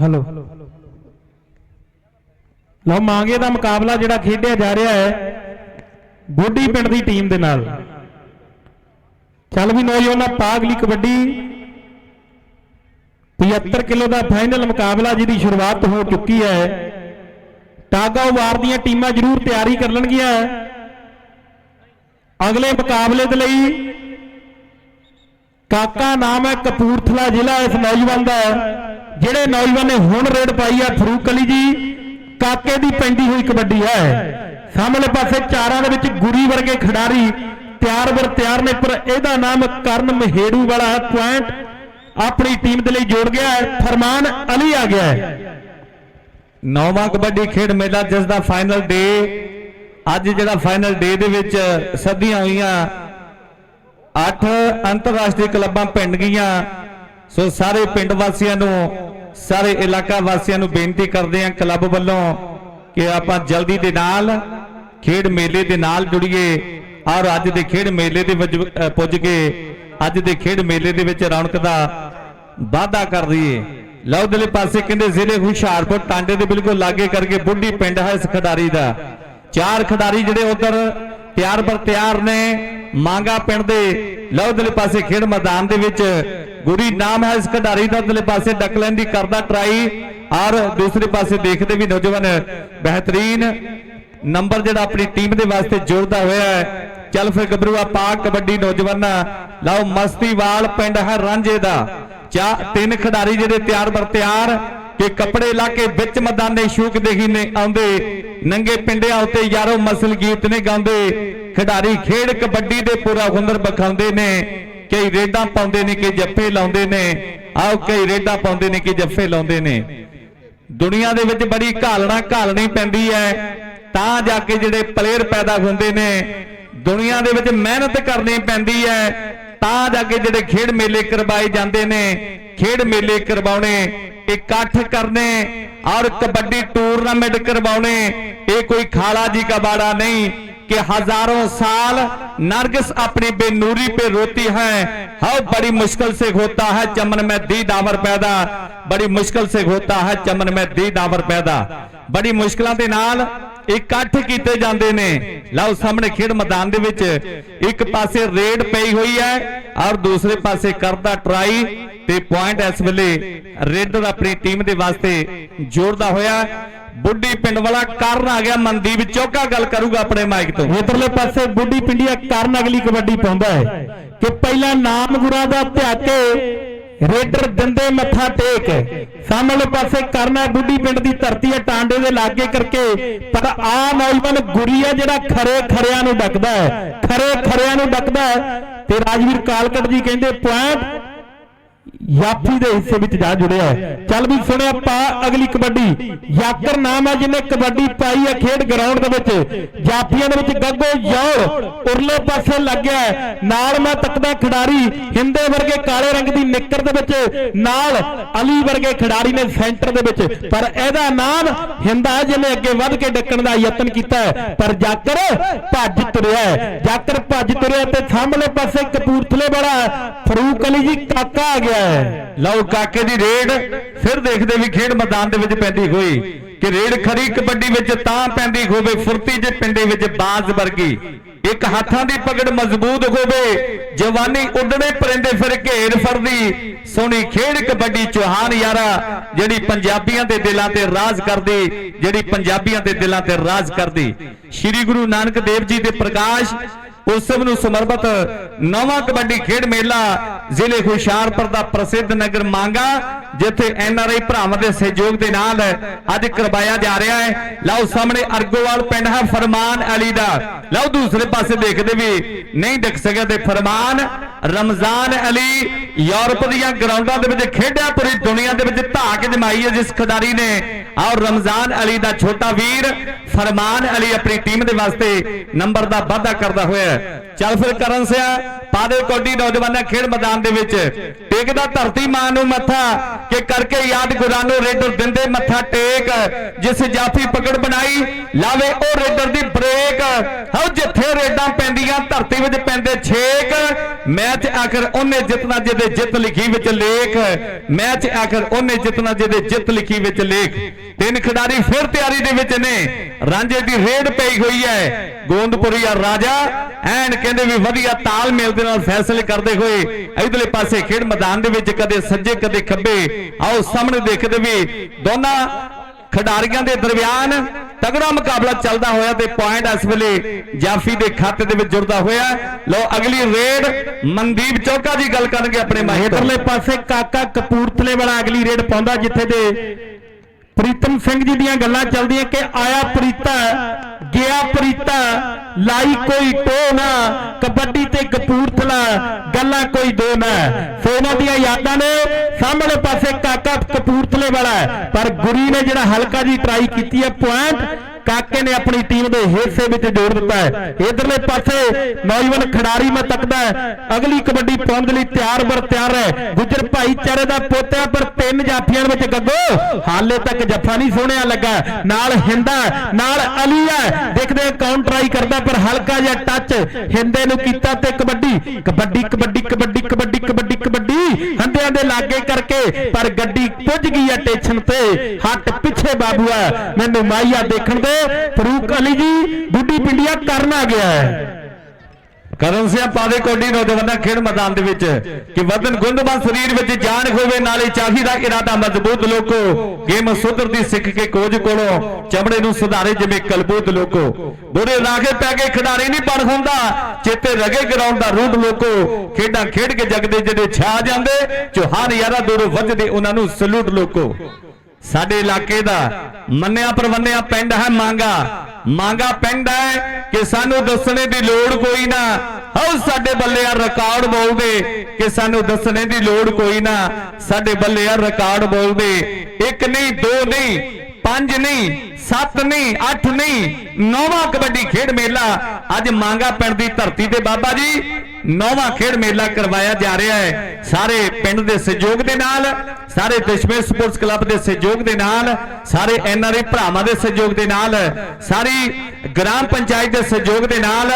Hello. ਲਓ, ਮਾਂਗੇ ਦਾ ਮੁਕਾਬਲਾ ਜਿਹੜਾ ਖੇਡਿਆ ਜਾ ਰਿਹਾ ਹੈ ਬੋਡੀ ਪਿੰਡ ਦੀ ਟੀਮ ਦੇ ਨਾਲ। ਚੱਲ ਵੀ ਨੌਜਵਾਨਾਂ, ਪਾਗਲੀ ਕਬੱਡੀ 75 ਕਿਲੋ ਦਾ ਫਾਈਨਲ ਮੁਕਾਬਲਾ ਜਿਹਦੀ ਸ਼ੁਰੂਆਤ ਹੋ ਚੁੱਕੀ ਹੈ। ਟਾਗਾ ਵਾਰ ਦੀਆਂ ਟੀਮਾਂ ਜ਼ਰੂਰ ਤਿਆਰੀ ਕਰ ਲੈਣਗੀਆਂ। ਅਗਲੇ ਮੁਕਾਬਲੇ ਦੇ ਲਈ ਕਾਕਾ ਨਾਮ ਹੈ ਕਪੂਰਥਲਾ ਜ਼ਿਲ੍ਹਾ ਇਸ ਨੌਜਵਾਨ ਦਾ। ਜਿਹੜੇ ਨੌਜਵਾਨ ਨੇ ਹੁਣ ਰੇਡ ਪਾਈ ਆ ਫਰੂਕ ਅਲੀ ਜੀ, ਕਾਕੇ ਦੀ ਪੈਂਦੀ ਹੋਈ ਕਬੱਡੀ ਹੈ। ਸਾਹਮਣੇ ਪਾਸੇ ਚਾਰਾਂ ਦੇ ਵਿੱਚ ਗੁਰੀ ਵਰਗੇ ਖਿਡਾਰੀ ਤਿਆਰ ਵਰ ਤਿਆਰ ਨੇ, ਪਰ ਇਹਦਾ ਨਾਮ ਕਰਨ ਮਹੇੜੂ ਵਾਲਾ ਹੈ ਪੁਆਇੰਟ ਆਪਣੀ ਟੀਮ ਦੇ ਲਈ ਜੋੜ ਗਿਆ ਹੈ। ਫਰਮਾਨ ਅਲੀ ਆ ਗਿਆ ਹੈ। ਨੌਵਾਂ ਕਬੱਡੀ ਖੇਡ ਮੇਲਾ ਜਿਸ ਦਾ ਫਾਈਨਲ ਡੇ ਅੱਜ ਜਿਹੜਾ ਫਾਈਨਲ ਡੇ ਦੇ ਵਿੱਚ ਸੱਦੀਆਂ ਹੋਈਆਂ, ਅੱਠ ਅੰਤਰਰਾਸ਼ਟਰੀ ਕਲੱਬਾਂ ਪਿੰਡ ਗਈਆਂ। ਸੋ ਸਾਰੇ ਪਿੰਡ ਵਾਸੀਆਂ ਨੂੰ, ਸਾਰੇ ਇਲਾਕਾ ਵਾਸੀਆਂ ਨੂੰ ਬੇਨਤੀ ਕਰਦੇ ਹਾਂ ਕਲੱਬ ਵੱਲੋਂ ਕਿ ਆਪਾਂ ਜਲਦੀ ਦੇ ਨਾਲ ਖੇਡ ਮੇਲੇ ਦੇ ਨਾਲ ਜੁੜੀਏ। ਔਰ ਅੱਜ ਦੇ ਖੇਡ ਮੇਲੇ ਦੇ ਵਿੱਚ ਪੁੱਜ ਕੇ ਅੱਜ ਦੇ ਖੇਡ ਮੇਲੇ ਦੇ ਵਿੱਚ ਰੌਣਕ ਦਾ ਵਾਧਾ ਕਰ ਦਈਏ। ਲਓ ਦਲੇ ਪਾਸੇ ਕਹਿੰਦੇ ਜ਼ਿਲ੍ਹੇ ਹੁਸ਼ਿਆਰਪੁਰ, ਟਾਂਡੇ ਦੇ ਬਿਲਕੁਲ ਲਾਗੇ ਕਰਕੇ ਬੁੱਢੀ ਪਿੰਡ ਹੈ ਇਸ ਖਿਡਾਰੀ ਦਾ। ਚਾਰ ਖਿਡਾਰੀ ਜਿਹੜੇ ਉਧਰ ਤਿਆਰ ਬਰ ਤਿਆਰ ਨੇ, ਮਾਂਗਾ ਪਿੰਡ ਦੇ। ਲਓ ਦਲੇ ਪਾਸੇ ਖੇਡ ਮੈਦਾਨ ਦੇ ਵਿੱਚ ਗੁਰੀ ਨਾਮ ਹੈ ਇਸ ਖਿਡਾਰੀ ਦਾ ਦਲੇ ਪਾਸੇ ਡਕਲੈਨ ਦੀ ਕਰਦਾ ਟਰਾਈ ਔਰ ਦੂਸਰੇ ਪਾਸੇ ਦੇਖਦੇ ਵੀ ਨੌਜਵਾਨ ਬਿਹਤਰੀਨ ਨੰਬਰ ਜਿਹੜਾ ਆਪਣੀ ਟੀਮ ਦੇ ਵਾਸਤੇ ਜੋੜਦਾ ਹੋਇਆ ਹੈ। ਚੱਲ ਫਿਰ ਗੱਭਰੂਆ ਪਾ ਕਬੱਡੀ ਨੌਜਵਾਨਾਂ, ਲਓ ਮਸਤੀਵਾਲ ਪਿੰਡ ਹੈ ਰਾਂਝੇ ਦਾ। ਚਾ ਤਿੰਨ ਖਿਡਾਰੀ ਜਿਹੜੇ ਤਿਆਰ ਬਰ ਤਿਆਰ, ਕਿ ਕੱਪੜੇ ਲਾ ਕੇ ਵਿੱਚ ਮਦਾਨੇ ਸ਼ੂਕ ਦੇਖੀ ਨੇ ਆਉਂਦੇ। ਨੰਗੇ ਪਿੰਡਿਆਂ ਉੱਤੇ ਯਾਰੋ ਮਸਲ ਗੀਤ ਨੇ ਗਾਉਂਦੇ। ਖਿਡਾਰੀ ਖੇਡ ਕਬੱਡੀ ਦੇ ਪੂਰਾ ਹੁਨਰ ਬਖਾਉਂਦੇ ਨੇ। ਕਈ ਰੇਡਾਂ ਪਾਉਂਦੇ ਨੇ ਕਿ ਜੱਫੇ ਲਾਉਂਦੇ ਨੇ। ਆਓ, ਕਈ ਰੇਡਾਂ ਪਾਉਂਦੇ ਨੇ ਕਿ ਜੱਫੇ ਲਾਉਂਦੇ ਨੇ। ਦੁਨੀਆ ਦੇ ਵਿੱਚ ਬੜੀ ਘਾਲਣਾ ਘਾਲਣੀ ਪੈਂਦੀ ਹੈ। ਤਾਂ ਜਾ ਕੇ ਜਿਹੜੇ ਪਲੇਅਰ ਪੈਦਾ ਹੁੰਦੇ ਨੇ, ਦੁਨੀਆ ਦੇ ਵਿੱਚ ਮਿਹਨਤ ਕਰਨੀ ਪੈਂਦੀ ਹੈ। ਤਾਂ ਜਾ ਕੇ ਜਿਹੜੇ ਖੇਡ ਮੇਲੇ ਕਰਵਾਏ ਜਾਂਦੇ ਨੇ, ਖੇਡ ਮੇਲੇ ਕਰਵਾਉਣੇ, ਇਕੱਠ ਕਰਨੇ ਔਰ ਕਬੱਡੀ ਟੂਰਨਾਮੈਂਟ ਕਰਵਾਉਣੇ, ਇਹ ਕੋਈ ਖਾਲਾ ਜੀ ਕਬਾੜਾ ਨਹੀਂ। कि हजारों साल नरगिस अपनी बेनूरी पे रोती है हाँ बड़ी मुश्किल से होता है चमन में दी डावर पैदा बड़ी मुश्किल से होता है चमन में दी डावर पैदा ਬੜੀ ਮੁਸ਼ਕਲਾਂ ਦੇ ਨਾਲ ਇਕੱਠ ਕੀਤੇ ਜਾਂਦੇ ਨੇ ਲਓ ਸਾਹਮਣੇ ਖੇਡ ਮੈਦਾਨ ਦੇ ਵਿੱਚ ਇੱਕ ਪਾਸੇ ਰੇਡ ਪਈ ਹੋਈ ਹੈ ਔਰ ਦੂਸਰੇ ਪਾਸੇ ਕਰਦਾ ਟਰਾਈ ਤੇ ਪੁਆਇੰਟ ਇਸ ਵੇਲੇ ਰੇਡਰ ਆਪਣੀ ਟੀਮ ਦੇ ਵਾਸਤੇ ਜੋੜਦਾ ਹੋਇਆ। ਬੁੱਢੀ ਪਿੰਡ ਵਾਲਾ ਕਰਨ ਆ ਗਿਆ ਮਨਦੀਪ ਚੋਕਾ ਗੱਲ ਕਰੂਗਾ ਆਪਣੇ ਮਾਈਕ ਤੋਂ। ਉਧਰਲੇ ਪਾਸੇ ਬੁੱਢੀ ਪਿੰਡੀਆ ਕਰਨ ਅਗਲੀ ਕਬੱਡੀ ਪਾਉਂਦਾ ਹੈ। ਕਿ ਪਹਿਲਾਂ ਨਾਮ ਗੁਰਾਂ ਦਾ ਧਿਆਕੇ ਰੇਡਰ ਦਿੰਦੇ ਮੱਥਾ ਟੇਕ। ਸਾਹਮਣੇ ਪਾਸੇ ਕਰਨਾ ਬੁੱਢੀ ਪਿੰਡ ਦੀ ਧਰਤੀ ਹੈ ਟਾਂਡੇ ਦੇ ਲਾਗੇ ਕਰਕੇ। ਪਰ ਆ ਨੌਜਵਾਨ ਗੁਰੀ ਹੈ ਜਿਹੜਾ ਖਰੇ ਖਰਿਆਂ ਨੂੰ ਡੱਕਦਾ ਹੈ। ਖਰੇ ਖਰਿਆਂ ਨੂੰ ਡੱਕਦਾ ਹੈ। ਤੇ ਰਾਜਵੀਰ ਕਾਲਕਟ ਜੀ ਕਹਿੰਦੇ, ਪੁਆਇੰਟ ਯਾਫੀ ਦੇ ਹਿੱਸੇ ਵਿੱਚ ਜਾ ਜੁੜਿਆ ਹੈ। ਚੱਲ ਵੀ ਸੁਣਿਆ ਪਾ ਅਗਲੀ ਕਬੱਡੀ। ਯਾਕਰ ਨਾਮ ਹੈ ਜਿਹਨੇ ਕਬੱਡੀ ਪਾਈ ਹੈ ਖੇਡ ਗਰਾਊਂਡ ਦੇ ਵਿੱਚ। ਜਾਫੀਆਂ ਦੇ ਵਿੱਚ ਗੱਗੋ ਯੌਰ ਉਰਲੇ ਪਾਸੇ ਲੱਗਿਆ ਨਾਲ ਮੈਂ ਤੱਕਦਾ ਖਿਡਾਰੀ ਹਿੰਦੇ ਵਰਗੇ ਕਾਲੇ ਰੰਗ ਦੀ ਨਿੱਕਰ ਦੇ ਵਿੱਚ। ਨਾਲ ਅਲੀ ਵਰਗੇ ਖਿਡਾਰੀ ਨੇ ਸੈਂਟਰ ਦੇ ਵਿੱਚ। ਪਰ ਇਹਦਾ ਨਾਮ ਹਿੰਦਾ ਜਿਹਨੇ ਅੱਗੇ ਵੱਧ ਕੇ ਡੱਕਣ ਦਾ ਯਤਨ ਕੀਤਾ ਹੈ। ਪਰ ਜਾਕਰ ਭੱਜ ਤੁਰਿਆ ਹੈ। ਭੱਜ ਤੁਰਿਆ ਤੇ ਸਾਹਮਣੇ ਪਾਸੇ ਕਪੂਰਥਲੇ ਵਾਲਾ ਫਰੂਕ ਅਲੀ ਜੀ ਕਾਕਾ ਆ ਗਿਆ। ਹੈ। ਲਓ ਕਾਕੇ ਦੀ ਰੇਡ। ਫਿਰ ਦੇਖਦੇ ਵੀ ਖੇਡ ਮੈਦਾਨ ਦੇ ਵਿੱਚ ਪੈਂਦੀ ਹੋਈ। ਕਿ ਰੇਡ ਖਰੀ ਕਬੱਡੀ ਵਿੱਚ ਤਾਂ ਪੈਂਦੀ ਹੋਵੇ, ਫੁਰਤੀ ਜੇ ਪਿੰਡੇ ਵਿੱਚ ਬਾਜ਼ ਵਰਗੀ। ਇੱਕ ਹੱਥਾਂ ਦੀ ਪਕੜ ਮਜ਼ਬੂਤ ਹੋਵੇ। ਜਵਾਨੀ ਉੱਡਣੇ ਪਰਿੰਦੇ ਫਿਰ ਘੇਰ ਫੜਦੀ। ਸੋਹਣੀ ਖੇਡ ਕਬੱਡੀ ਚੌਹਾਨ ਯਾਰਾ, ਜਿਹੜੀ ਪੰਜਾਬੀਆਂ ਦੇ ਦਿਲਾਂ ਤੇ ਰਾਜ ਕਰਦੀ, ਜਿਹੜੀ ਪੰਜਾਬੀਆਂ ਦੇ ਦਿਲਾਂ ਤੇ ਰਾਜ ਕਰਦੀ। ਸ੍ਰੀ ਗੁਰੂ ਨਾਨਕ ਦੇਵ ਜੀ ਦੇ ਪ੍ਰਕਾਸ਼ ਉਤਸਵ ਨੂੰ ਸਮਰਪਿਤ ਨਵਾਂ ਕਬੱਡੀ ਖੇਡ ਮੇਲਾ ਜ਼ਿਲ੍ਹੇ ਹੁਸ਼ਿਆਰਪੁਰ ਦਾ ਪ੍ਰਸਿੱਧ ਨਗਰ ਮੰਗਾ, ਜਿੱਥੇ ਐਨ ਆਰ ਆਈ ਭਰਾਵਾਂ ਦੇ ਸਹਿਯੋਗ ਦੇ ਨਾਲ ਅੱਜ ਕਰਵਾਇਆ ਜਾ ਰਿਹਾ ਹੈ। ਲਓ ਸਾਹਮਣੇ ਅਰਗੋਵਾਲ ਪਿੰਡ ਹੈ ਫਰਮਾਨ ਅਲੀ ਦਾ। ਲਓ ਦੂਸਰੇ ਪਾਸੇ ਦੇਖਦੇ ਵੀ ਨਹੀਂ ਡਿੱਗ ਸਕਿਆ ਤੇ ਫਰਮਾਨ ਰਮਜ਼ਾਨ ਅਲੀ ਯੂਰਪ ਦੀਆਂ ਗਰਾਊਂਡਾਂ ਦੇ ਵਿੱਚ ਖੇਡਿਆ, ਪੂਰੀ ਦੁਨੀਆ ਦੇ ਵਿੱਚ ਧਾਕ ਜਮਾਈ ਹੈ ਜਿਸ ਖਿਡਾਰੀ ਨੇ। ਔਰ ਰਮਜ਼ਾਨ ਅਲੀ ਦਾ ਛੋਟਾ ਵੀਰ ਫਰਮਾਨ ਅਲੀ ਆਪਣੀ ਟੀਮ ਦੇ ਵਾਸਤੇ ਨੰਬਰ ਦਾ ਵਾਅਦਾ ਕਰਦਾ ਹੋਇਆ ਹੈ। ਚੱਲ ਫਿਰ ਕਰਨ ਸਿਆ ਪਾਦੇ ਕੋਡੀ ਨੌਜਵਾਨਾਂ ਖੇਡ ਮੈਦਾਨ ਦੇ ਵਿੱਚ। ਟੇਕਦਾ ਧਰਤੀ ਮਾਂ ਨੂੰ ਮੱਥਾ ਕਿ ਕਰਕੇ ਯਾਦ ਗੁਰਾਨੋ ਰੇਡਰ ਦਿੰਦੇ ਮੱਥਾ ਟੇਕ। ਜਿਸ ਜਾਫੀ ਪਕੜ ਬਣਾਈ, ਲਾਵੇ ਉਹ ਰੇਡਰ ਦੀ ਬ੍ਰੇਕ। ਹਉ ਜਿੱਥੇ ਰੇਡਾਂ ਪੈਂਦੀਆਂ, ਧਰਤੀ ਵਿੱਚ ਪੈਂਦੇ ਛੇਕ। ਮੈਚ ਆਖਰ ਉਹਨੇ ਜਿੱਤਣਾ ਜਿਹਦੇ ਜਿੱਤ ਲਿਖੀ ਵਿੱਚ ਲੇਖ ਮੈਚ ਆਖਰ ਉਹਨੇ ਜਿੱਤਣਾ ਜਿਹਦੇ ਜਿੱਤ ਲਿਖੀ ਵਿੱਚ ਲੇਖ। ਤਿੰਨ ਖਿਡਾਰੀ ਫਿਰ ਤਿਆਰੀ ਦੇ ਵਿੱਚ ਨੇ। ਰਾਂਝੇ ਦੀ ਰੇਡ ਪਈ ਹੋਈ ਹੈ। ਗੋਂਦਪੁਰੀਆ ਰਾਜਾ, ਐਨ ਕਹਿੰਦੇ ਵੀ ਵਧੀਆ ਤਾਲਮੇਲ ਦੇ ਨਾਲ ਫੈਸਲੇ ਕਰਦੇ ਹੋਏ ਇਧਰਲੇ ਪਾਸੇ ਖੇਡ ਮੈਦਾਨ ਦੇ ਵਿੱਚ ਕਦੇ ਸੱਜੇ, ਕਦੇ ਖੱਬੇ। ਆਓ ਸਾਹਮਣੇ ਦੇਖਦੇ ਵੀ ਦੋਨਾਂ ਖਿਡਾਰੀਆਂ ਦੇ ਦਰਮਿਆਨ ਤਗੜਾ ਮੁਕਾਬਲਾ ਚੱਲਦਾ ਹੋਇਆ ਤੇ ਪੁਆਇੰਟ ਇਸ ਵੇਲੇ ਜਾਫੀ ਦੇ ਖਾਤੇ ਦੇ ਵਿੱਚ ਜੁੜਦਾ ਹੋਇਆ। ਲਓ, ਅਗਲੀ ਰੇਡ ਮਨਦੀਪ ਚੌਕਾ ਜੀ ਗੱਲ ਕਰਨਗੇ ਆਪਣੇ ਮਾਹਿਰ ਪਾਸੇ ਕਾਕਾ ਕਪੂਰਥਲੇ ਵਾਲਾ ਅਗਲੀ ਰੇਡ ਪਾਉਂਦਾ ਜਿੱਥੇ ਦੇ ਪ੍ਰੀਤਮ ਸਿੰਘ ਜੀ ਦੀਆਂ ਗੱਲਾਂ ਚੱਲਦੀਆਂ ਕਿ ਆਇਆ ਪ੍ਰੀਤਾ, ਗਿਆ ਪ੍ਰੀਤਾ, ਲਾਈ ਕੋਈ ਟੋ ਨਾ, ਕਬੱਡੀ ਤੇ ਕਪੂਰਥਲਾ, ਗੱਲਾਂ ਕੋਈ ਦੋ ਨਾ। ਸੋ ਇਹਨਾਂ ਦੀਆਂ ਯਾਦਾਂ ਨੇ। ਸਾਹਮਣੇ ਪਾਸੇ ਕਾਕਾ ਕਪੂਰਥਲੇ ਵਾਲਾ ਹੈ। ਪਰ ਗੁਰੀ ਨੇ ਜਿਹੜਾ ਹਲਕਾ ਜੀ ਟਰਾਈ ਕੀਤੀ ਹੈ ਪੁਆਇੰਟ ਕਾਕੇ ਨੇ ਆਪਣੀ ਟੀਮ ਦੇ ਹਿੱਸੇ ਵਿੱਚ ਜੋੜ ਦਿੱਤਾ ਹੈ। ਇਧਰਲੇ ਪਾਸੇ ਨੌਜਵਾਨ ਖਿਡਾਰੀ ਮੈਂ ਤੱਕਦਾ ਅਗਲੀ ਕਬੱਡੀ ਪਾਉਣ ਦੇ ਲਈ ਤਿਆਰ ਬਰ ਤਿਆਰ ਹੈ। ਗੁੱਜਰ ਭਾਈਚਾਰੇ ਦਾ ਪੋਤਿਆ ਪਰ ਤਿੰਨ ਜਾਫੀਆਂ ਵਿੱਚ ਗੱਗੋ। ਹਾਲੇ ਤੱਕ ਜੱਫਾ ਨਹੀਂ ਸੋਹਣਿਆ ਲੱਗਾ। ਨਾਲ ਹਿੰਦਾ ਨਾਲ ਅਲੀ ਹੈ। ਦੇਖਦੇ ਕੌਣ ਟਰਾਈ ਕਰਦਾ, ਪਰ ਹਲਕਾ ਜਿਹਾ ਟੱਚ ਹਿੰਦੇ ਨੂੰ ਕੀਤਾ ਤੇ ਕਬੱਡੀ ਕਬੱਡੀ ਕਬੱਡੀ ਕਬੱਡੀ ਕਬੱਡੀ ਕਬੱਡੀ। ਕਬੱਡੀ ਹੰਦਿਆਂ ਦੇ ਲਾਗੇ ਕਰਕੇ, ਪਰ ਗੱਡੀ ਪੁੱਜ ਗਈ ਹੈ ਟੇਸ਼ਨ ਤੇ। ਹੱਟ ਪਿੱਛੇ ਬਾਬੂ ਹੈ। ਮੈਨੂੰ ਮਾਈਆ ਦੇਖਣ ਦੇ, ਫਰੂਕ ਅਲੀ ਜੀ ਬੁੱਢੀ ਪਿੰਡੀਆ ਕਰਨ ਆ ਗਿਆ ਹੈ। ਕਰਨ ਸਿਆ ਪਾਦੇ ਕੋਡੀ ਨੌਜਵਾਨਾਂ ਖੇਡ ਮੈਦਾਨ ਦੇ ਵਿੱਚ ਕਿ ਵਦਨ ਗੁੰਦਬਾਨ ਸਰੀਰ ਵਿੱਚ ਜਾਨ ਹੋਵੇ ਨਾਲੇ ਚਾਹੀਦਾ ਇਰਾਦਾ ਮਜ਼ਬੂਤ ਲੋਕੋ, ਗੇਮ ਸੁਧਰਦੀ ਸਿੱਖ ਕੇ ਕੋਝ ਕੋਲੋਂ ਚਮੜੇ ਨੂੰ ਸੁਧਾਰੇ ਜਿਵੇਂ ਕਲਬੂਤ ਲੋਕੋ। ਬੁਰੇ ਲਾਗੇ ਪੈ ਕੇ ਖਿਡਾਰੀ ਨਹੀਂ ਬਣ ਹੁੰਦਾ, ਚੇਤੇ ਰਗੇ ਗਰਾਊਂਡ ਦਾ ਰੂਟ ਲੋਕੋ। ਖੇਡਾਂ ਖੇਡ ਕੇ ਜਗਦੇ ਜਿਹੜੇ ਛਾ ਜਾਂਦੇ ਚੋਹਾਰ ਯਾਰਾ ਦੂਰੋਂ ਵੱਜਦੇ ਉਹਨਾਂ ਨੂੰ ਸਲੂਟ ਲੋਕੋ। ਸਾਡੇ ਇਲਾਕੇ ਦਾ ਮੰਨਿਆ ਪਰਵੰਨਿਆ ਪਿੰਡ ਹੈ ਮਾਂਗਾ। ਮਾਂਗਾ ਪਿੰਡ ਹੈ ਕਿ ਸਾਨੂੰ ਦੱਸਣੇ ਦੀ ਲੋੜ ਕੋਈ ਨਾ। ਹਉ ਸਾਡੇ ਬੱਲੇ ਆ ਰਿਕਾਰਡ ਬੋਲਦੇ ਕਿ ਸਾਨੂੰ ਦੱਸਣੇ ਦੀ ਲੋੜ ਕੋਈ ਨਾ। ਸਾਡੇ ਬੱਲੇ ਆ ਰਿਕਾਰਡ ਬੋਲਦੇ, ਇੱਕ ਨਹੀਂ, ਦੋ ਨਹੀਂ, ਪੰਜ ਨਹੀਂ, ਸੱਤ ਨਹੀਂ, ਅੱਠ ਨਹੀਂ, ਨੌਵਾਂ ਕਬੱਡੀ ਖੇਡ ਮੇਲਾ ਅੱਜ ਮਾਂਗਾ ਪਿੰਡ ਦੀ ਧਰਤੀ ਤੇ ਬਾਬਾ ਜੀ। ਨੌਵਾਂ ਖੇਡ ਮੇਲਾ ਕਰਵਾਇਆ ਜਾ ਰਿਹਾ ਹੈ। ਸਾਰੇ ਪਿੰਡ ਦੇ ਸਹਿਯੋਗ ਦੇ ਨਾਲ, ਸਾਰੇ ਦਸ਼ਮੇਸ਼ ਸਪੋਰਟਸ ਕਲੱਬ ਦੇ ਸਹਿਯੋਗ ਦੇ ਨਾਲ, ਸਾਰੇ ਐਨਆਰਆਈ ਭਰਾਵਾਂ ਦੇ ਸਹਿਯੋਗ ਦੇ ਨਾਲ, ਸਾਰੀ ਗ੍ਰਾਮ ਪੰਚਾਇਤ ਦੇ ਸਹਿਯੋਗ ਦੇ ਨਾਲ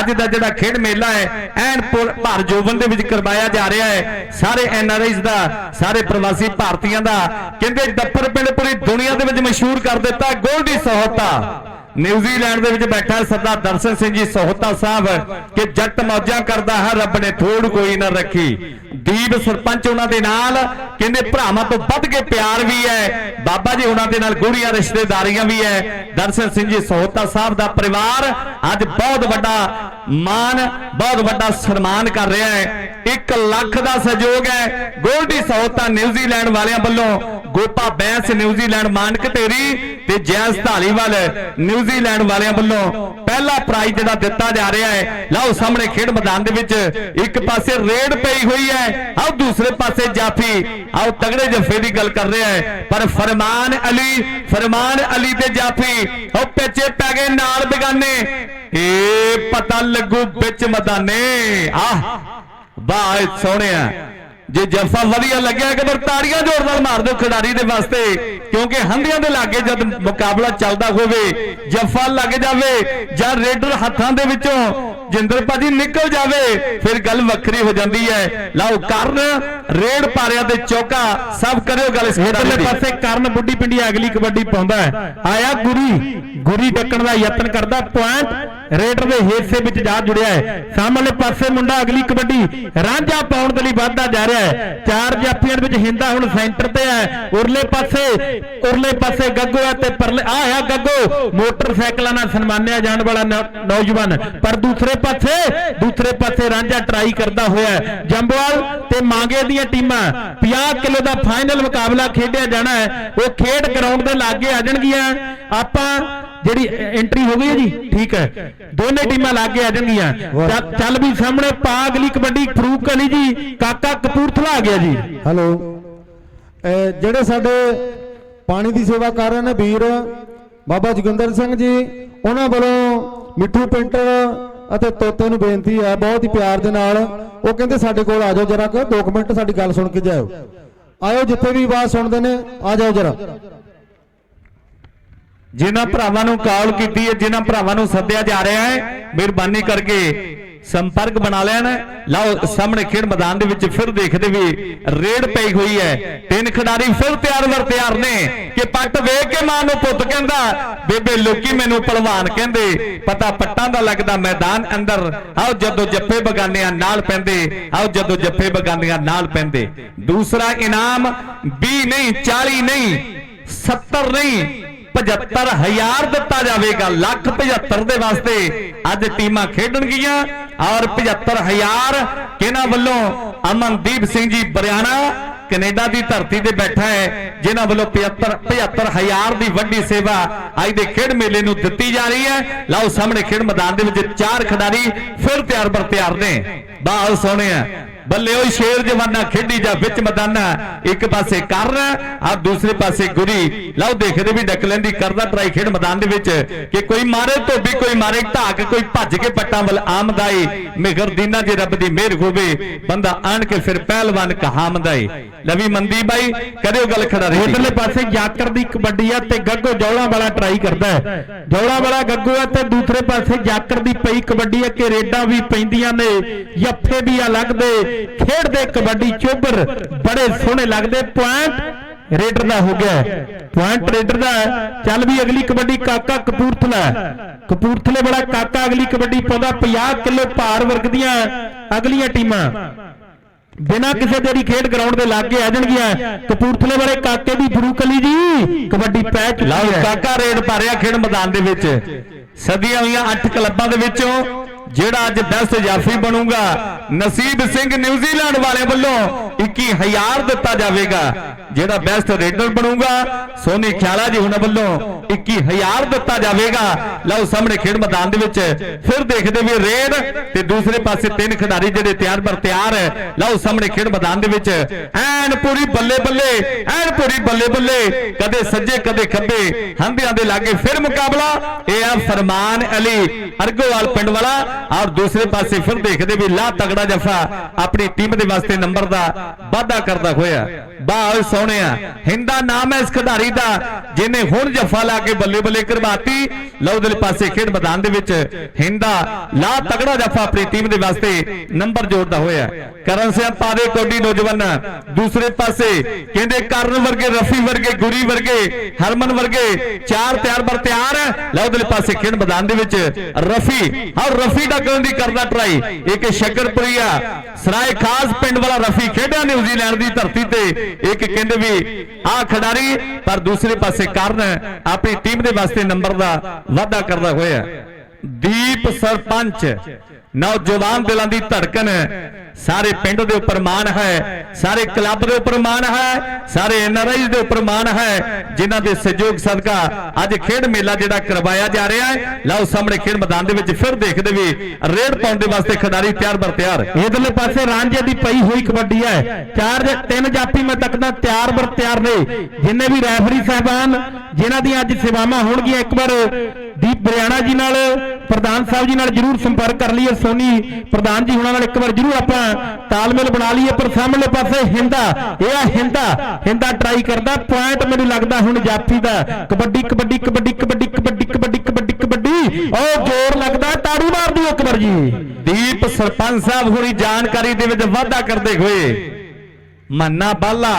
ਅੱਜ ਦਾ ਜਿਹੜਾ ਖੇਡ ਮੇਲਾ ਹੈ, ਐਨ ਪੁਰ- ਭਰ ਜੋਬਨ ਦੇ ਵਿੱਚ ਕਰਵਾਇਆ ਜਾ ਰਿਹਾ ਹੈ। ਸਾਰੇ ਐਨਆਰਆਈਜ਼ ਦਾ, ਸਾਰੇ ਪ੍ਰਵਾਸੀ ਭਾਰਤੀਆਂ ਦਾ, ਕਹਿੰਦੇ ਡੱਪਰ ਪਿੰਡ ਪੂਰੀ ਦੁਨੀਆ ਦੇ ਵਿੱਚ ਮਸ਼ਹੂਰ ਕਰ ਦਿੱਤਾ, ਗੋਲਡੀ ਸਹੋਤਾ। ਨਿਊਜ਼ੀਲੈਂਡ ਦੇ ਵਿੱਚ ਬੈਠਾ ਸਰਦਾਰ ਦਰਸ਼ਨ ਸਿੰਘ ਜੀ ਸਹੋਤਾ ਸਾਹਿਬ ਕਿ ਜੱਟ ਮੌਜਾਂ ਕਰਦਾ ਹੈ, ਰੱਬ ਨੇ ਥੋੜ ਕੋਈ ਨਾ ਰੱਖੀ। ਦੀਪ ਸਰਪੰਚ ਉਹਨਾਂ ਦੇ ਨਾਲ, ਕਹਿੰਦੇ ਭਰਾਵਾਂ ਤੋਂ ਵੱਧ ਕੇ ਪਿਆਰ ਵੀ ਹੈ। ਬਾਬਾ ਜੀ ਉਹਨਾਂ ਦੇ ਨਾਲ ਗੂੜੀਆਂ ਰਿਸ਼ਤੇਦਾਰੀਆਂ ਵੀ ਹੈ। ਦਰਸ਼ਨ ਸਿੰਘ ਜੀ ਸਹੋਤਾ ਸਾਹਿਬ ਦਾ ਪਰਿਵਾਰ ਅੱਜ ਬਹੁਤ ਵੱਡਾ ਮਾਣ, ਬਹੁਤ ਵੱਡਾ ਸਨਮਾਨ ਕਰ ਰਿਹਾ ਹੈ। 1 ਲੱਖ ਦਾ ਸਹਿਯੋਗ ਹੈ। ਗੋਲਡੀ ਸਹੋਤਾ ਨਿਊਜ਼ੀਲੈਂਡ ਵਾਲਿਆਂ ਵੱਲੋਂ ਗੋਪਾ ਬੈਂਸ ਨਿਊਜ਼ੀਲੈਂਡ ਮਾਨਕ ਢੇਰੀ ਤੇ ਜੈਸ ਢਾਲੀਵਾਲ ਨਿਊਜ਼ੀਲੈਂਡ ਵਾਲਿਆਂ ਵੱਲੋਂ ਪਹਿਲਾ ਪ੍ਰਾਈਜ਼ ਜਿਹੜਾ ਦਿੱਤਾ ਜਾ ਰਿਹਾ ਹੈ। ਲਓ ਸਾਹਮਣੇ ਖੇਡ ਮੈਦਾਨ ਦੇ ਵਿੱਚ ਇੱਕ ਪਾਸੇ ਰੇਡ ਪਈ ਹੋਈ ਹੈ, ਆਓ ਦੂਸਰੇ ਪਾਸੇ ਜਾਫੀ, ਆਓ ਤਗੜੇ ਜਫੇ ਦੀ ਗੱਲ ਕਰ ਰਿਹਾ ਹੈ। ਪਰ ਫਰਮਾਨ ਅਲੀ ਫਰਮਾਨ ਅਲੀ ਤੇ ਜਾਫੀ, ਉਹ ਪਿੱਛੇ ਪੈ ਗਏ ਨਾਲ ਬਗਾਨੇ। ਇਹ ਪਤਾ ਲੱਗੂ ਵਿੱਚ ਮੈਦਾਨੇ? ਆਹ, ਵਾਹ ਸੋਹਣਿਆ ਜੇ ਜੱਫਾ ਵਧੀਆ ਲੱਗਿਆ ਕਿ ਤਾੜੀਆਂ ਜ਼ੋਰ ਨਾਲ ਮਾਰ ਦਿਓ ਖਿਡਾਰੀ ਦੇ ਵਾਸਤੇ ਕਿਉਂਕਿ ਹੰਦੀਆਂ ਦੇ ਲਾਗੇ ਜਦ ਮੁਕਾਬਲਾ ਚੱਲਦਾ ਹੋਵੇ ਜੱਫਾ ਲੱਗ ਜਾਵੇ ਜਾਂ ਰੇਡਰ ਹੱਥਾਂ ਦੇ ਵਿੱਚੋਂ ਜਿੰਦਰ ਭਾਜੀ ਨਿਕਲ ਜਾਵੇ ਫਿਰ ਗੱਲ ਵੱਖਰੀ ਹੋ ਜਾਂਦੀ ਹੈ। ਲਓ ਕਰਨ ਰੇਡ ਪਾਰਿਆ ਤੇ ਚੌਕਾ ਸਭ ਕਰਿਓ ਗੱਲ ਇਸ ਇਧਰਲੇ ਦੀ। ਪਾਸੇ ਕਰਨ ਬੁੱਢੀ ਪਿੰਡੀ ਅਗਲੀ ਕਬੱਡੀ ਪਾਉਂਦਾ ਹੈ। ਆਇਆ ਗੁਰੀ। ਗੁਰੀ ਡੱਕਣ ਦਾ ਯਤਨ ਕਰਦਾ ਪੁਆਇੰਟ ਰੇਡਰ ਦੇ ਹਿੱਸੇ ਵਿੱਚ ਜਾ ਜੁੜਿਆ ਹੈ। ਸਾਹਮਣੇ ਪਾਸੇ ਮੁੰਡਾ ਅਗਲੀ ਕਬੱਡੀ ਰਾਂਝਾ ਪਾਉਣ ਦੇ ਲਈ ਵੱਧਦਾ ਜਾ ਰਿਹਾ ਹੈ। ਚਾਰ ਜਾਫੀਆਂ ਦੇ ਵਿੱਚ ਹਿੰਦਾ ਹੁਣ ਸੈਂਟਰ ਤੇ ਹੈ। ਉਰਲੇ ਪਾਸੇ ਉਰਲੇ ਪਾਸੇ ਗੱਗੋ ਹੈ ਤੇ ਪਰਲੇ ਆ ਹੈ ਗੱਗੋ। ਮੋਟਰਸਾਈਕਲਾਂ ਨਾਲ ਸਨਮਾਨਿਆ ਜਾਣ ਵਾਲਾ ਨੌਜਵਾਨ। ਪਰ ਦੂਸਰੇ ਪਾਸੇ ਦੂਸਰੇ ਪਾਸੇ ਰਾਂਝਾ ਟਰਾਈ ਕਰਦਾ ਹੋਇਆ ਜੰਬਵਾਲ ਤੇ ਮਾਂਗੇ ਦੀਆਂ ਟੀਮਾਂ। 50 ਕਿਲੋ ਦਾ ਫਾਈਨਲ ਮੁਕਾਬਲਾ ਖੇਡਿਆ ਜਾਣਾ ਹੈ। ਉਹ ਖੇਡ ਗਰਾਊਂਡ ਦੇ ਲਾਗੇ ਆ ਜਾਣਗੀਆਂ। ਆਪਾਂ ਜਿਹੜੀ ਐਂਟਰੀ ਹੋ ਗਈ ਹੈ ਜੀ ਠੀਕ ਹੈ। ਦੋਨੇ ਟੀਮਾਂ ਲਾਗੇ ਆ ਜਾਣਗੀਆਂ। ਚੱਲ- ਵੀ ਸਾਹਮਣੇ ਪਾ ਅਗਲੀ ਕਬੱਡੀ ਫਰੂਕ ਅਲੀ ਜੀ ਕਾਕਾ ਕਪੂਰਥਲਾ ਆ ਗਿਆ ਜੀ। ਹੈਲੋ। ਜਿਹੜੇ ਸਾਡੇ ਪਾਣੀ ਦੀ ਸੇਵਾ ਕਰ ਰਹੇ ਨੇ ਵੀਰ ਬਾਬਾ ਜੋਗਿੰਦਰ ਸਿੰਘ ਜੀ ਉਹਨਾਂ ਵੱਲੋਂ ਮਿੱਠੂ ਪੇਂਟਰ ਅਤੇ ਤੋਤੇ ਨੂੰ ਬੇਨਤੀ ਹੈ ਬਹੁਤ ਹੀ ਪਿਆਰ ਦੇ ਨਾਲ ਉਹ ਕਹਿੰਦੇ ਸਾਡੇ ਕੋਲ ਆ ਜਾਓ ਜਰਾ ਕਿ 2 ਮਿੰਟ ਸਾਡੀ ਗੱਲ ਸੁਣ ਕੇ ਜਾਓ ਆਇਓ ਜਿੱਥੇ ਵੀ ਆਵਾਜ਼ ਸੁਣਦੇ ਨੇ ਆ ਜਾਓ ਜਰਾ। ਜਿਨ੍ਹਾਂ ਭਰਾਵਾਂ ਨੂੰ ਕਾਲ ਕੀਤੀ ਹੈ, ਜਿਨ੍ਹਾਂ ਭਰਾਵਾਂ ਨੂੰ ਸੱਦਿਆ ਜਾ ਰਿਹਾ ਹੈ, ਮਿਹਰਬਾਨੀ ਕਰਕੇ ਸੰਪਰਕ ਬਣਾ ਲੈਣ। ਲਓ, ਸਾਹਮਣੇ ਖੇਡ ਮੈਦਾਨ ਦੇ ਵਿੱਚ ਫਿਰ ਦੇਖਦੇ ਵੀ ਰੇਡ ਪਈ ਹੋਈ ਹੈ। ਤਿੰਨ ਖਿਡਾਰੀ ਫਿਰ ਤਿਆਰ ਵਰ ਤਿਆਰ ਨੇ ਕਿ ਪੱਟ ਵੇਖ ਕੇ ਮਾਂ ਨੂੰ ਪੁੱਤ ਕਹਿੰਦਾ, ਬੇਬੇ, ਲੋਕੀ ਮੈਨੂੰ ਪਹਿਲਵਾਨ ਕਹਿੰਦੇ, ਪਤਾ ਪੱਟਾਂ ਦਾ ਲੱਗਦਾ ਮੈਦਾਨ ਅੰਦਰ। ਆਓ, ਜਦੋਂ ਜੱਫੇ ਬਗਾਨਿਆਂ ਨਾਲ ਪੈਂਦੇ, ਆਓ, ਜਦੋਂ ਜੱਫੇ ਬਗਾਨਿਆਂ ਨਾਲ ਪੈਂਦੇ। ਦੂਸਰਾ ਇਨਾਮ 20 ਨਹੀਂ 40 ਨਹੀਂ 70 ਨਹੀਂ 75000 ਦਿੱਤਾ ਜਾਵੇਗਾ, ਲੱਖ 75 ਦੇ ਵਾਸਤੇ ਅੱਜ ਟੀਮਾਂ ਖੇਡਣਗੀਆਂ ਔਰ 75000 ਕਿਹਨਾਂ ਵੱਲੋਂ? ਅਮਨਦੀਪ ਸਿੰਘ ਜੀ ਬਰਿਆਣਾ ਕੈਨੇਡਾ ਦੀ ਧਰਤੀ ਤੇ ਬੈਠਾ ਹੈ, ਜਿਨ੍ਹਾਂ ਵੱਲੋਂ 75 75000 ਦੀ ਵੱਡੀ ਸੇਵਾ ਅੱਜ ਦੇ ਖੇਡ ਮੇਲੇ ਨੂੰ ਦਿੱਤੀ ਜਾ ਰਹੀ ਹੈ। ਲਓ ਸਾਹਮਣੇ ਖੇਡ ਮੈਦਾਨ ਦੇ ਵਿੱਚ ਚਾਰ ਖਿਡਾਰੀ ਫਿਰ ਤਿਆਰ ਬਰ ਤਿਆਰ ਨੇ। ਬਾਹਰ ਸੋਹਣੇ ਆ। ਬੱਲੇ ਓਏ ਸ਼ੇਰ ਜਵਾਨਾ ਖੇਡੀ ਜਾ ਵਿੱਚ ਮੈਦਾਨਾ ਇੱਕ ਪਾਸੇ ਕਰ ਆ, ਦੂਸਰੇ ਪਾਸੇ ਗੁਰੀ। ਲਓ ਦੇਖਦੇ ਵੀ ਡੱਕ ਲੈਂਦੀ, ਕਰਦਾ ਟਰਾਈ ਖੇਡ ਮੈਦਾਨ ਦੇ ਵਿੱਚ। ਕਿ ਕੋਈ ਮਾਰੇ, ਧੋਬੀ ਕੋਈ ਮਾਰੇ, ਢਾਕ ਕੋਈ ਭੱਜ ਕੇ ਪੱਟਾਂ ਵੱਲ ਆਮਦਾਈ। ਮਿਹਰ ਦੀਨਾ ਜੇ ਰੱਬ ਦੀ ਮਿਹਰ ਹੋਵੇ, ਬੰਦਾ ਆਣ ਕੇ ਫਿਰ ਪਹਿਲਵਾਨ ਕਹਾਮਦਾਈ ਲਵੀ ਮੰਦੀ ਬਾਈ, ਕਰਿਓ ਗੱਲ ਖੜਾ ਰਹੀ ਉਧਰਲੇ ਪਾਸੇ ਜਾਕਰ ਦੀ ਕਬੱਡੀ ਆ, ਤੇ ਗੱਗੋ ਜੌਲਾ ਵਾਲਾ ਟਰਾਈ ਕਰਦਾ ਹੈ। ਜੌਲਾ ਵਾਲਾ ਗੱਗੋ ਆ, ਤੇ ਦੂਸਰੇ ਪਾਸੇ ਜਾਕਰ ਦੀ ਪਈ ਕਬੱਡੀ ਆ, ਕਿ ਰੇਡਾਂ ਵੀ ਪੈਂਦੀਆਂ ਨੇ, ਜੱਫੇ ਵੀ ਆ ਲੱਗਦੇ ਖੇਡਦੇ ਕਬੱਡੀ ਚੋਬਰ ਬੜੇ ਸੋਹਣੇ ਲੱਗਦੇ। ਪੁਆਇੰਟ ਰੇਡਰ ਦਾ ਹੋ ਗਿਆ। ਪੁਆਇੰਟ ਰੇਡਰ ਦਾ। ਚੱਲ ਵੀ ਅਗਲੀ ਕਬੱਡੀ ਕਾਕਾ ਕਪੂਰਥਲਾ। ਕਪੂਰਥਲੇ ਵਾਲਾ ਕਾਕਾ ਅਗਲੀ ਕਬੱਡੀ ਪਾਉਂਦਾ। 50 ਕਿਲੋ ਭਾਰ ਵਰਗ ਦੀਆਂ ਅਗਲੀਆਂ ਟੀਮਾਂ। ਬਿਨਾਂ ਕਿਸੇ ਦੇਰੀ ਖੇਡ ਗਰਾਊਂਡ ਦੇ ਲਾਗੇ ਆ ਜਾਣਗੀਆਂ। ਕਪੂਰਥਲੇ ਵਾਲੇ ਕਾਕੇ ਦੀ ਫਰੂਕ ਅਲੀ ਜੀ ਕਬੱਡੀ ਪੈ ਚੁੱਕੀ ਲਓ ਕਾਕਾ ਰੇਡ ਪਾ ਰਿਹਾ ਖੇਡ ਮੈਦਾਨ ਦੇ ਵਿੱਚ। ਸਦੀਆਂ ਹੋਈਆਂ 8 ਕਲੱਬਾਂ ਦੇ ਵਿੱਚੋਂ ਜਿਹੜਾ ਅੱਜ ਬੈਸਟ ਜਾਫੀ ਬਣੂਗਾ, ਨਸੀਬ ਸਿੰਘ ਨਿਊਜ਼ੀਲੈਂਡ ਵਾਲੇ ਵੱਲੋਂ 21000 ਦਿੱਤਾ ਜਾਵੇਗਾ। ਜਿਹੜਾ ਬੈਸਟ ਰੇਡਰ ਬਣੂਗਾ, ਸੋਨੀ ਖਿਆਲਾ ਜੀ ਉਹਨਾਂ ਵੱਲੋਂ 21000 ਦਿੱਤਾ ਜਾਵੇਗਾ। ਲਓ ਸਾਹਮਣੇ ਖੇਡ ਮੈਦਾਨ ਦੇ ਵਿੱਚ, ਫਿਰ ਦੇਖਦੇ ਵੀ ਰੇਡ ਤੇ ਦੂਸਰੇ ਪਾਸੇ ਤਿੰਨ ਖਿਡਾਰੀ ਜਿਹੜੇ ਤਿਆਰ ਪਰ ਤਿਆਰ ਹੈ। ਲਓ ਸਾਹਮਣੇ ਖੇਡ ਮੈਦਾਨ ਦੇ ਵਿੱਚ, ਐਨ ਪੂਰੀ ਬੱਲੇ ਬੱਲੇ, ਐਨ ਪੂਰੀ ਬੱਲੇ ਬੱਲੇ, ਕਦੇ ਸੱਜੇ, ਕਦੇ ਖੱਬੇ ਹੰਦਿਆਂ ਦੇ ਲਾਗੇ ਫਿਰ ਮੁਕਾਬਲਾ। ਇਹ ਆ ਫਰਮਾਨ ਅਲੀ ਅਰਗੋਵਾਲ ਪਿੰਡ ਵਾਲਾ ਔਰ ਦੂਸਰੇ ਪਾਸੇ ਫਿਰ ਦੇਖਦੇ ਵੀ ਲਾ ਤਗੜਾ ਜਫਾ ਆਪਣੀ ਟੀਮ ਦੇ ਵਾਸਤੇ ਨੰਬਰ ਦਾ ਵਾਧਾ ਕਰਦਾ ਹੋਇਆ। ਬਾਲ ਸੋਹਣਿਆ, ਹਿੰਦਾ ਨਾਮ ਹੈ ਇਸ ਖਿਡਾਰੀ ਦਾ, ਜਿਹਨੇ ਹੁਣ ਜਫਾ ਲਾ ਕੇ ਬੱਲੇ ਬੱਲੇ ਕਰਵਾਤੀ। ਲਓ ਦੇ ਪਾਸੇ ਖੇਡ ਮੈਦਾਨ ਦੇ ਵਿੱਚ ਹਿੰਦਾ ਲਾ ਤਗੜਾ ਜਫਾ ਆਪਣੀ ਟੀਮ ਦੇ ਵਾਸਤੇ ਨੰਬਰ ਜੋੜਦਾ ਹੋਇਆ। ਕਰਨ ਸਿੰਘ ਪਾਦੇ ਕੋਡੀ ਨੌਜਵਾਨ, ਦੂਸਰੇ ਪਾਸੇ ਕਹਿੰਦੇ ਕਰਨ ਵਰਗੇ, ਰਫੀ ਵਰਗੇ, ਗੁਰੀ ਵਰਗੇ, ਹਰਮਨ ਵਰਗੇ, ਚਾਰ ਤਿਆਰ ਬਰ ਤਿਆਰ। ਲਓ ਦੇ ਪਾਸੇ ਖੇਡ ਮੈਦਾਨ ਦੇ ਵਿੱਚ ਰਫੀ ਹਾਂ ਰਫੀ ਕਰਨ ਦੀ ਕਰਦਾ ਟਰਾਈ। ਇੱਕ ਸ਼ਕਰਪੁਰੀਆ ਸਰਾਏ ਖਾਸ ਪਿੰਡ ਵਾਲਾ ਰਫੀ ਖੇਡਿਆ ਨਿਊਜ਼ੀਲੈਂਡ ਦੀ ਧਰਤੀ ਤੇ। ਇੱਕ ਕਹਿੰਦੇ ਵੀ ਆਹ ਖਿਡਾਰੀ, ਪਰ ਦੂਸਰੇ ਪਾਸੇ ਕਰਨ ਆਪਣੀ ਟੀਮ ਦੇ ਵਾਸਤੇ ਨੰਬਰ ਦਾ ਵਾਧਾ ਕਰਦਾ ਹੋਇਆ ਦੀਪ ਸਰਪੰਚ, ਨੌਜਵਾਨ ਦਿਲਾਂ ਦੀ ਧੜਕਣ, ਸਾਰੇ ਪਿੰਡ ਦੇ ਉੱਪਰ ਮਾਣ ਹੈ, ਸਾਰੇ ਕਲੱਬ ਦੇ ਉੱਪਰ ਮਾਣ ਹੈ, ਸਾਰੇ ਐਨਆਰਆਈ ਦੇ ਉੱਪਰ ਮਾਣ ਹੈ, ਜਿਨ੍ਹਾਂ ਦੇ ਸਹਿਯੋਗ ਸਦਕਾ ਅੱਜ ਖੇਡ ਮੇਲਾ ਜਿਹੜਾ ਕਰਵਾਇਆ ਜਾ ਰਿਹਾ ਹੈ। ਲਓ ਸਾਹਮਣੇ ਖੇਡ ਮੈਦਾਨ ਦੇ ਵਿੱਚ ਫਿਰ ਦੇਖਦੇ ਵੀ ਰੇਡ ਪਾਉਣ ਦੇ ਵਾਸਤੇ ਖਿਡਾਰੀ ਤਿਆਰ ਬਰ ਤਿਆਰ। ਇਧਰਲੇ ਪਾਸੇ ਰਾਂਝੇ ਦੀ ਪਈ ਹੋਈ ਕਬੱਡੀ ਹੈ। ਚਾਰ ਜਾਂ ਤਿੰਨ ਜਾਪੀ ਮੈਂ ਤੱਕਦਾ ਤਿਆਰ ਬਰ ਤਿਆਰ ਨੇ। ਜਿੰਨੇ ਵੀ ਰੈਫਰੀ ਸਾਹਿਬਾਨ, ਜਿਨ੍ਹਾਂ ਦੀਆਂ ਅੱਜ ਸੇਵਾਵਾਂ ਹੋਣਗੀਆਂ, ਇੱਕ ਵਾਰ ਦੀਪ ਬਰਿਆਣਾ ਜੀ ਨਾਲ ਪ੍ਰਧਾਨ ਸਾਹਿਬ ਜੀ ਨਾਲ ਜਰੂਰ ਸੰਪਰਕ ਕਰ ਲਈਏ। ਸੋਨੀ ਪ੍ਰਧਾਨ ਜੀ ਹੁਣਾਂ ਨਾਲ ਇੱਕ ਵਾਰ ਜਰੂਰ ਆਪਾਂ ਤਾਲਮੇਲ ਬਣਾ ਲਈਏ। ਪਰ ਸਾਹਮਣੇ ਪਾਸੇ ਹਿੰਦਾ, ਇਹ ਆ ਹਿੰਦਾ। ਹਿੰਦਾ ਟਰਾਈ ਕਰਦਾ ਪੁਆਇੰਟ ਮੈਨੂੰ ਲੱਗਦਾ ਹੁਣ ਜਾਫੀ ਦਾ। ਕਬੱਡੀ ਕਬੱਡੀ ਕਬੱਡੀ ਕਬੱਡੀ ਕਬੱਡੀ ਕਬੱਡੀ ਕਬੱਡੀ ਕਬੱਡੀ। ਉਹ ਜ਼ੋਰ ਲੱਗਦਾ, ਤਾੜੀ ਮਾਰ ਦਿਓ ਇੱਕ ਵਾਰ ਜੀ। ਦੀਪ ਸਰਪੰਚ ਸਾਹਿਬ ਹੋਰੀ ਜਾਣਕਾਰੀ ਦੇ ਵਿੱਚ ਵਾਧਾ ਕਰਦੇ ਹੋਏ ਮੰਨਾ ਬਾਲਾ,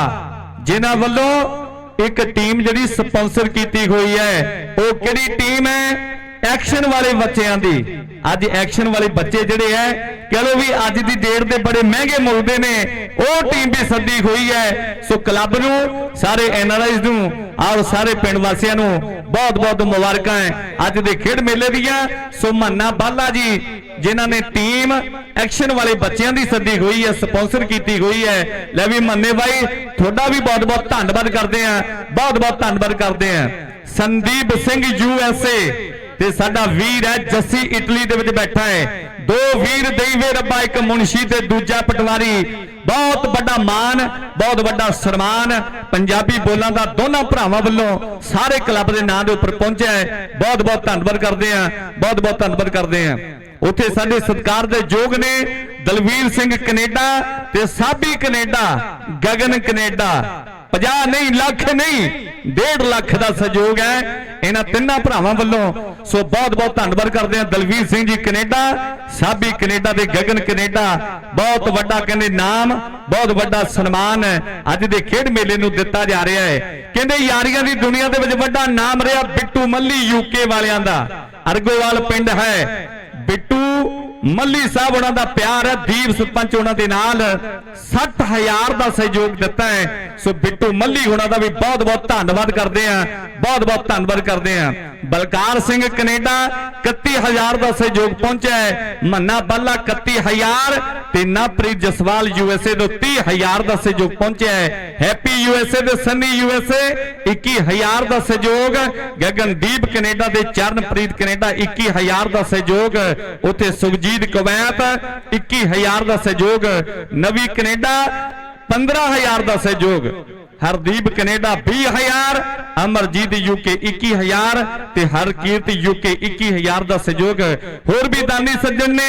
ਜਿਨ੍ਹਾਂ ਵੱਲੋਂ ਇੱਕ ਟੀਮ ਜਿਹੜੀ ਸਪਾਂਸਰ ਕੀਤੀ ਹੋਈ ਹੈ, ਉਹ ਕਿਹੜੀ ਟੀਮ ਹੈ? ਐਕਸ਼ਨ ਵਾਲੇ ਬੱਚਿਆਂ ਦੀ। ਅੱਜ ਐਕਸ਼ਨ ਵਾਲੇ ਬੱਚੇ ਜਿਹੜੇ ਐ, ਕਹ ਲੋ ਵੀ ਅੱਜ ਦੀ ਡੇਟ ਦੇ ਬੜੇ ਮਹਿੰਗੇ ਮੁੱਲਦੇ ਨੇ। ਉਹ ਟੀਮ ਵੀ ਸੱਦੀ ਹੋਈ ਹੈ ਸੋ ਕਲੱਬ ਨੂੰ, ਸਾਰੇ ਐਨਆਰਆਈਜ਼ ਨੂੰ ਔਰ ਸਾਰੇ ਪਿੰਡ ਵਾਸੀਆਂ ਨੂੰ ਬਹੁਤ ਬਹੁਤ ਮੁਬਾਰਕਾਂ ਹੈ ਅੱਜ ਦੇ ਖੇਡ ਮੇਲੇ ਦੀਆਂ, ਸੋ ਮੰਨਾ ਬਾਲਾ ਜੀ, ਜਿਨ੍ਹਾਂ ਨੇ ਟੀਮ ਐਕਸ਼ਨ ਵਾਲੇ ਬੱਚਿਆਂ ਦੀ ਸੱਦੀ ਹੋਈ ਹੈ ਸਪਾਂਸਰ ਕੀਤੀ ਹੋਈ ਹੈ ਲੈ ਵੀ ਮੰਨੇ ਬਾਈ, ਤੁਹਾਡਾ ਵੀ ਬਹੁਤ ਬਹੁਤ ਧੰਨਵਾਦ ਕਰਦੇ ਆ। ਬਹੁਤ ਬਹੁਤ ਧੰਨਵਾਦ ਕਰਦੇ ਆ। ਸੰਦੀਪ ਸਿੰਘ ਯੂਐਸਏ ਤੇ ਸਾਡਾ ਵੀਰ ਹੈ ਜੱਸੀ ਇਟਲੀ ਦੇ ਵਿੱਚ ਬੈਠਾ ਹੈ। ਦੋ ਵੀਰ ਦੇਈਵੇ ਰੱਬਾ, ਇੱਕ ਮੁਨਸ਼ੀ ਤੇ ਦੂਜਾ ਪਟਵਾਰੀ। ਬਹੁਤ ਵੱਡਾ ਮਾਣ, ਬਹੁਤ ਵੱਡਾ ਸਨਮਾਨ। ਪੰਜਾਬੀ ਬੋਲਾਂ ਦਾ ਦੋਨਾਂ ਭਰਾਵਾਂ ਵੱਲੋਂ ਸਾਰੇ ਕਲੱਬ ਦੇ ਨਾਂ ਦੇ ਉੱਪਰ ਪਹੁੰਚਿਆ ਹੈ। ਬਹੁਤ ਬਹੁਤ ਧੰਨਵਾਦ ਕਰਦੇ ਆ ਬਹੁਤ ਬਹੁਤ ਧੰਨਵਾਦ ਕਰਦੇ ਆ ਉੱਥੇ ਸਾਡੇ ਸਤਿਕਾਰ ਦੇ ਯੋਗ ਨੇ ਦਲਵੀਰ ਸਿੰਘ ਕੈਨੇਡਾ ਤੇ ਸਾਬੀ ਕੈਨੇਡਾ, ਗਗਨ ਕੈਨੇਡਾ। 50 ਨਹੀਂ, ਲੱਖ ਨਹੀਂ 1.5 ਲੱਖ ਦਾ ਸਹਿਯੋਗ ਹੈ। ਇਹਨਾਂ ਤਿੰਨਾਂ ਭਰਾਵਾਂ ਵੱਲੋਂ ਸੋ ਬਹੁਤ ਬਹੁਤ ਧੰਨਵਾਦ ਕਰਦੇ ਹਾਂ। ਦਲਵੀਰ ਸਿੰਘ ਜੀ ਕੈਨੇਡਾ, ਸਾਬੀ ਕੈਨੇਡਾ ਦੇ ਗਗਨ ਕੈਨੇਡਾ, ਬਹੁਤ ਵੱਡਾ ਕਹਿੰਦੇ ਨਾਮ, ਬਹੁਤ ਵੱਡਾ ਸਨਮਾਨ ਅੱਜ ਦੇ ਖੇਡ ਮੇਲੇ ਨੂੰ ਦਿੱਤਾ ਜਾ ਰਿਹਾ ਹੈ। ਕਹਿੰਦੇ ਯਾਰੀਆਂ ਦੀ ਦੁਨੀਆ ਦੇ ਵਿੱਚ ਵੱਡਾ ਨਾਮ ਰਿਹਾ ਬਿੱਟੂ ਮੱਲੀ ਯੂਕੇ ਵਾਲਿਆਂ ਦਾ। ਅਰਗੋਵਾਲ ਪਿੰਡ ਹੈ। ਬਿੱਟੂ ਮੱਲੀ ਸਾਹਿਬ ਉਹਨਾਂ ਦਾ ਪਿਆਰ ਹੈ, ਦੀਪ ਸਰਪੰਚ ਉਹਨਾਂ ਦੇ ਨਾਲ। 60000 ਦਾ ਸਹਿਯੋਗ ਦਿੱਤਾ ਹੈ। ਸੋ ਬਿੱਟੂ ਮੱਲੀ ਉਹਨਾਂ ਦਾ ਵੀ ਬਹੁਤ ਬਹੁਤ ਧੰਨਵਾਦ ਕਰਦੇ ਆ ਬਹੁਤ ਬਹੁਤ ਧੰਨਵਾਦ ਕਰਦੇ ਆ ਬਲਕਾਰ ਸਿੰਘ ਕੈਨੇਡਾ 31000 ਦਾ ਸਹਿਯੋਗ ਪਹੁੰਚਿਆ ਹੈ। ਮੰਨਾ ਬੱਲਾ 31000 ਤੇ ਨਾਪ੍ਰੀਤ ਜਸਵਾਲ ਯੂਐਸਏ ਤੋਂ 30000 ਦਾ ਸਹਿਯੋਗ ਪਹੁੰਚਿਆ ਹੈ। ਹੈਪੀ ਯੂਐਸਏ ਦੇ ਸੰਨੀ ਯੂਐਸਏ 21000 ਦਾ ਸਹਿਯੋਗ। ਗਗਨਦੀਪ ਕੈਨੇਡਾ ਦੇ ਚਰਨਪ੍ਰੀਤ ਕੈਨੇਡਾ 21000 ਦਾ ਸਹਿਯੋਗ। ਉੱਥੇ ਸੁਖਜੀਤ ਕਵੈਤ 21000 ਦਾ ਸਹਿਯੋਗ, ਨਵੀ ਕੈਨੇਡਾ 15000 ਦਾ ਸਹਿਯੋਗ। ਹਰਦੀਪ ਕੈਨੇਡਾ 20000 ਅਮਰਜੀਤ ਯੂਕੇ 21000 ਤੇ ਹਰਕੀਰਤ ਯੂਕੇ 21000 ਦਾ ਸਹਿਯੋਗ। ਹੋਰ ਵੀ ਦਾਨੀ ਸੱਜਣ ਨੇ